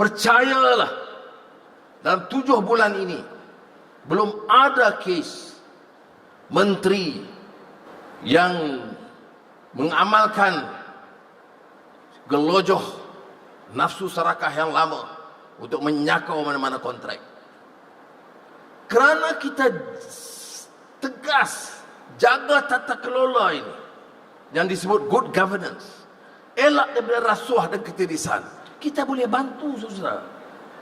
percayalah dalam tujuh bulan ini belum ada kes menteri yang mengamalkan gelojoh nafsu serakah yang lama untuk menyakau mana-mana kontrak. Kerana kita tegas jaga tata kelola ini yang disebut good governance, elak daripada rasuah dan ketirisan, kita boleh bantu saudara.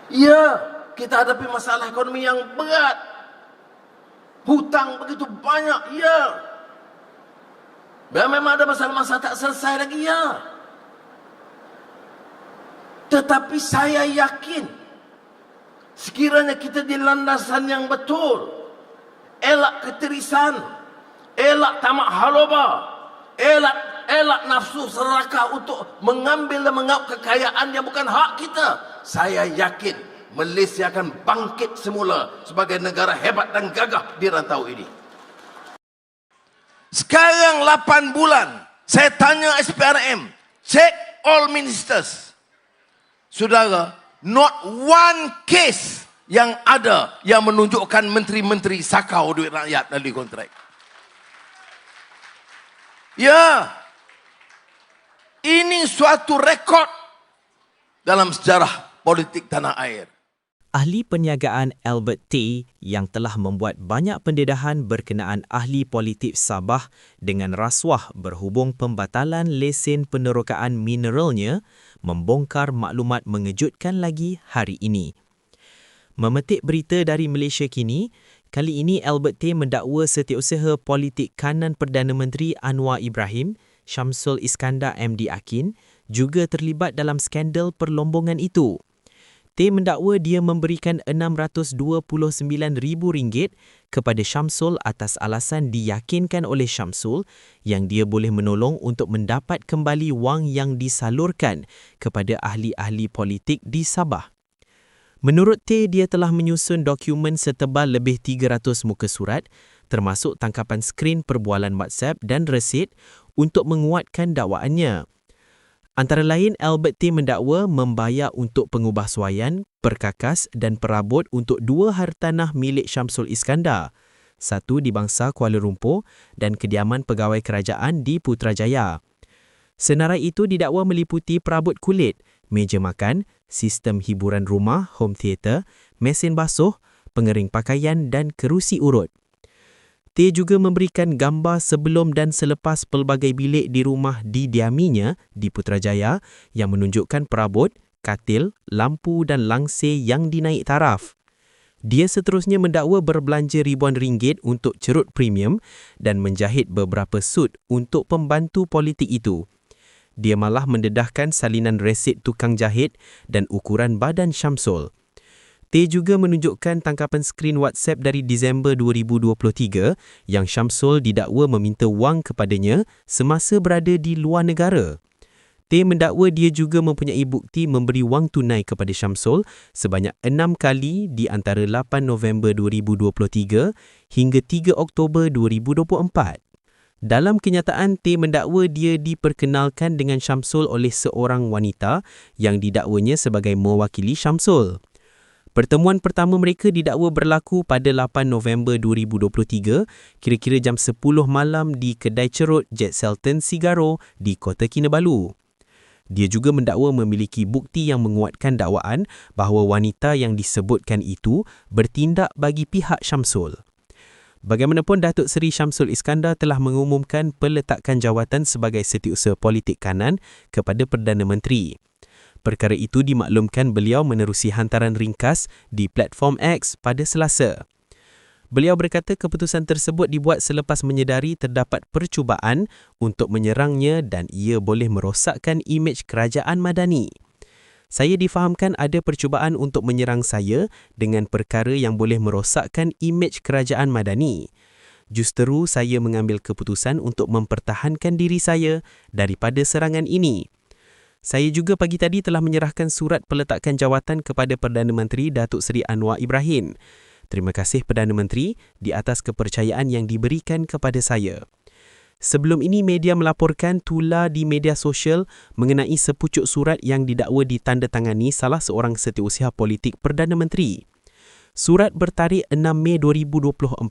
Ya, kita hadapi masalah ekonomi yang berat. Hutang begitu banyak, ya. Dan memang ada masalah-masalah tak selesai lagi, ya. Tetapi saya yakin sekiranya kita di landasan yang betul, elak ketirisan, elak tamak haloba, elak elak nafsu serakah untuk mengambil dan mengap kekayaan yang bukan hak kita. Saya yakin Malaysia akan bangkit semula sebagai negara hebat dan gagah di rantau ini. Sekarang 8 bulan, saya tanya SPRM, check all ministers. Saudara, not one case yang ada yang menunjukkan menteri-menteri sakau duit rakyat dari kontrak. Ya, ini suatu rekod dalam sejarah politik tanah air. Ahli perniagaan Albert T yang telah membuat banyak pendedahan berkenaan ahli politik Sabah dengan rasuah berhubung pembatalan lesen penerokaan mineralnya membongkar maklumat mengejutkan lagi hari ini. Memetik berita dari Malaysia kini, kali ini Albert T mendakwa setiausaha politik kanan Perdana Menteri Anwar Ibrahim, Syamsul Iskandar MD Akin, juga terlibat dalam skandal perlombongan itu. T mendakwa dia memberikan RM629,000 kepada Syamsul atas alasan diyakinkan oleh Syamsul yang dia boleh menolong untuk mendapat kembali wang yang disalurkan kepada ahli-ahli politik di Sabah. Menurut T, dia telah menyusun dokumen setebal lebih 300 muka surat termasuk tangkapan skrin perbualan WhatsApp dan resit untuk menguatkan dakwaannya. Antara lain, Albert T mendakwa membayar untuk pengubahsuaian, perkakas dan perabot untuk dua hartanah milik Syamsul Iskandar, satu di bangsa Kuala Lumpur dan kediaman pegawai kerajaan di Putrajaya. Senarai itu didakwa meliputi perabot kulit, meja makan, sistem hiburan rumah, home theater, mesin basuh, pengering pakaian dan kerusi urut. T juga memberikan gambar sebelum dan selepas pelbagai bilik di rumah didiaminya di Putrajaya yang menunjukkan perabot, katil, lampu dan langsir yang dinaik taraf. Dia seterusnya mendakwa berbelanja ribuan ringgit untuk cerut premium dan menjahit beberapa sut untuk pembantu politik itu. Dia malah mendedahkan salinan resit tukang jahit dan ukuran badan Syamsul. T juga menunjukkan tangkapan skrin WhatsApp dari Disember 2023 yang Syamsul didakwa meminta wang kepadanya semasa berada di luar negara. T mendakwa dia juga mempunyai bukti memberi wang tunai kepada Syamsul sebanyak enam kali di antara 8 November 2023 hingga 3 Oktober 2024. Dalam kenyataan, T mendakwa dia diperkenalkan dengan Syamsul oleh seorang wanita yang didakwanya sebagai mewakili Syamsul. Pertemuan pertama mereka didakwa berlaku pada 8 November 2023, kira-kira jam 10 malam di kedai cerut Jet Selton Sigaro di Kota Kinabalu. Dia juga mendakwa memiliki bukti yang menguatkan dakwaan bahawa wanita yang disebutkan itu bertindak bagi pihak Syamsul. Bagaimanapun Datuk Seri Syamsul Iskandar telah mengumumkan peletakan jawatan sebagai setiausaha politik kanan kepada Perdana Menteri. Perkara itu dimaklumkan beliau menerusi hantaran ringkas di platform X pada Selasa. Beliau berkata keputusan tersebut dibuat selepas menyedari terdapat percubaan untuk menyerangnya dan ia boleh merosakkan imej kerajaan madani. Saya difahamkan ada percubaan untuk menyerang saya dengan perkara yang boleh merosakkan imej kerajaan madani. Justeru saya mengambil keputusan untuk mempertahankan diri saya daripada serangan ini. Saya juga pagi tadi telah menyerahkan surat peletakan jawatan kepada Perdana Menteri Datuk Seri Anwar Ibrahim. Terima kasih Perdana Menteri di atas kepercayaan yang diberikan kepada saya. Sebelum ini media melaporkan tular di media sosial mengenai sepucuk surat yang didakwa ditandatangani salah seorang setiausaha politik Perdana Menteri. Surat bertarikh 6 Mei 2024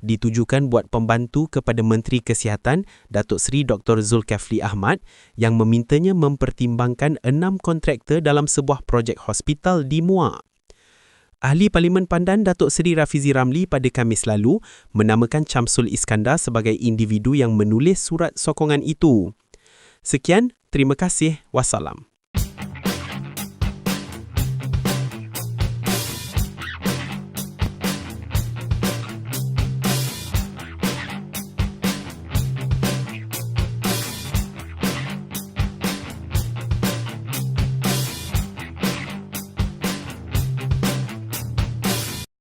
ditujukan buat pembantu kepada Menteri Kesihatan Datuk Seri Dr. Zulkifli Ahmad yang memintanya mempertimbangkan enam kontraktor dalam sebuah projek hospital di Muar. Ahli Parlimen Pandan Datuk Seri Rafizi Ramli pada Khamis lalu menamakan Chamsul Iskandar sebagai individu yang menulis surat sokongan itu. Sekian, terima kasih. Wassalam.